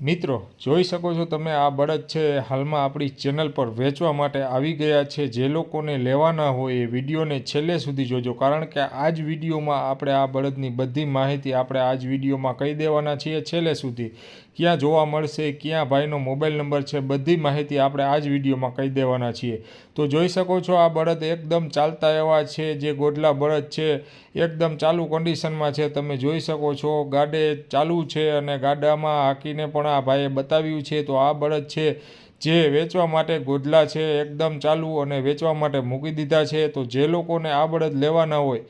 મિત્રો, જોઈ શકો છો તમે આ બળદ છે, હાલમાં આપણી ચેનલ પર વેચવા માટે આવી ગયા છે. જે લોકોને લેવાના હોય એ વિડીયોને છેલ્લે સુધી જોજો, કારણ કે આ જ વિડીયોમાં આપણે આ બળદની બધી માહિતી આપણે આ જ વિડીયોમાં કહી દેવાના છીએ છેલ્લે સુધી. ક્યાં જોવા મળશે, ક્યાં ભાઈનો મોબાઈલ નંબર છે, બધી માહિતી આપણે આ જ વિડીયોમાં કહી દેવાના છીએ. તો જોઈ શકો છો આ બળદ એકદમ ચાલતા એવા છે, જે ગોડલા બળદ છે, એકદમ ચાલુ કન્ડિશનમાં છે. તમે જોઈ શકો છો, ગાડે ચાલુ છે અને ગાડામાં હાકીને પણ આ ભાઈએ બતાવ્યું છે, તો આ બળદ છે જે વેચવા માટે ગોધલા છે, એકદમ ચાલુ અને વેચવા માટે મૂકી દીધા છે, તો જે લોકોને આ બળદ લેવાના હોય,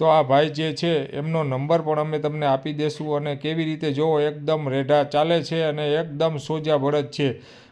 તો આ ભાઈ જે છે, એમનો નંબર પણ અમે તમને આપી દેશું અને કેવી રીતે જોવો, એકદમ રેઢા ચાલે છે અને એકદમ સોજા બળદ છે.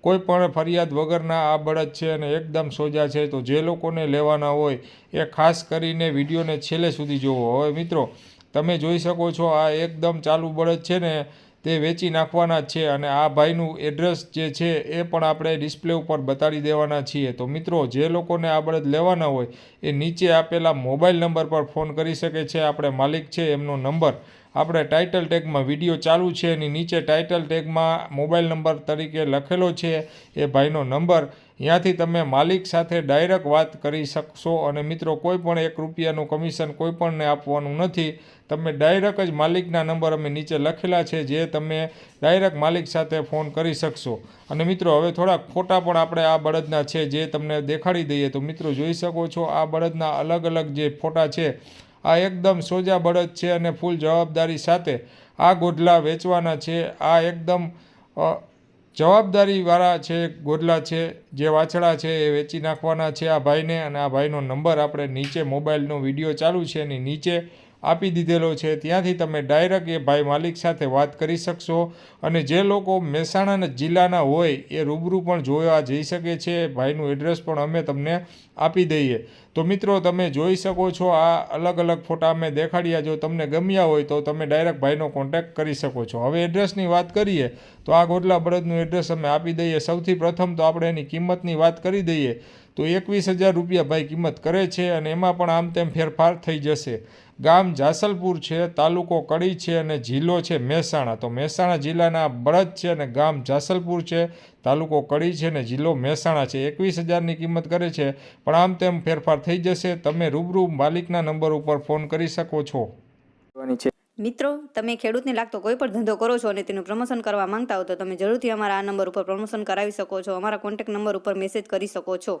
કોઈ પણ ફરિયાદ વગરના આ બળદ છે અને એકદમ સોજા છે, તો જે લોકોને લેવાના હોય, એ ખાસ કરીને વિડીયોને છેલ્લે સુધી જોવો. હવે મિત્રો, તમે જોઈ શકો છો, આ એકદમ ચાલુ બળદ છે ને તે વેચી નાખવાના છે અને આ ભાઈનું એડ્રેસ જે છે એ પણ આપણે ડિસ્પ્લે ઉપર બતાડી દેવાના છીએ. તો મિત્રો, જે લોકોને આ બળદ લેવાના હોય, એ નીચે આપેલા મોબાઈલ નંબર પર ફોન કરી શકે છે. આપણે માલિક છે, એમનો નંબર આપણે ટાઇટલ ટેગમાં વીડિયો ચાલુ છે એની નીચે ટાઇટલ ટેગમાં મોબાઈલ નંબર તરીકે લખેલો છે, એ ભાઈનો નંબર ત્યાંથી તમે માલિક સાથે ડાયરેક્ટ વાત કરી શકશો અને મિત્રો, કોઈ પણ એક રૂપિયાનું કમિશન કોઈ પણને આપવાનું નથી. તમે ડાયરેક્ટ જ માલિકના નંબર અમે નીચે લખેલા છે, જે તમે ડાયરેક્ટ માલિક સાથે ફોન કરી શકશો. અને મિત્રો, હવે થોડાક ફોટા પણ આપણે આ બળદના છે, જે તમને દેખાડી દઈએ. તો મિત્રો, જોઈ શકો છો આ બળદના અલગ અલગ જે ફોટા છે આ એકદમ સોજા બળદ છે અને ફૂલ જવાબદારી સાથે આ ગોઢલા વેચવાના છે. આ એકદમ જવાબદારીવાળા છે ગોદલા છે, જે વાછડા છે એ વેચી નાખવાના છે આ ભાઈને. અને આ ભાઈનો નંબર આપણે નીચે મોબાઈલનો વીડિયો ચાલુ છે. એની નીચે આપી દીધેલો છે. ત્યાંથી તમે ડાયરેક્ટ એ ભાઈ માલિક સાથે વાત કરી શકશો અને જે લોકો મહેસાણા જિલ્લાના હોય એ રૂબરૂ પણ જોવા જઈ શકે છે. ભાઈનું એડ્રેસ પણ અમે તમને આપી દઈએ. તો મિત્રો, તમે જોઈ શકો છો આ અલગ અલગ ફોટા અમે દેખાડ્યા. જો તમને ગમ્યા હોય તો તમે ડાયરેક્ટ ભાઈનો કોન્ટેક્ટ કરી શકો છો. હવે એડ્રેસની વાત કરીએ તો આ ગોડલા બળદનું એડ્રેસ અમે આપી દઈએ. સૌથી પ્રથમ તો આપણે એની કિંમતની વાત કરી દઈએ. તો એકવીસ હજાર રૂપિયા ભાઈ કિંમત કરે છે અને એમાં પણ આમ તેમ ફેરફાર થઈ જશે. ગામ જાસલપુર છે તાલુકો કડી છે અને જિલ્લો છે મહેસાણા. તો મહેસાણા જિલ્લાના બળદ છે અને ગામ જાસલપુર છે તાલુકો કડી છે અને જિલ્લો મહેસાણા છે. એકવીસ હજારની કિંમત કરે છે પણ આમ તેમ ફેરફાર થઈ જશે. તમે રૂબરૂ માલિકના નંબર ઉપર ફોન કરી શકો છો. મિત્રો તમે ખેડૂતને લાગતો કોઈ પણ ધંધો કરો છો અને તેનું પ્રમોશન કરવા માંગતા હો તો તમે જરૂરથી અમારા આ નંબર ઉપર પ્રમોશન કરાવી શકો છો. અમારા કોન્ટેક્ટ નંબર ઉપર મેસેજ કરી શકો છો.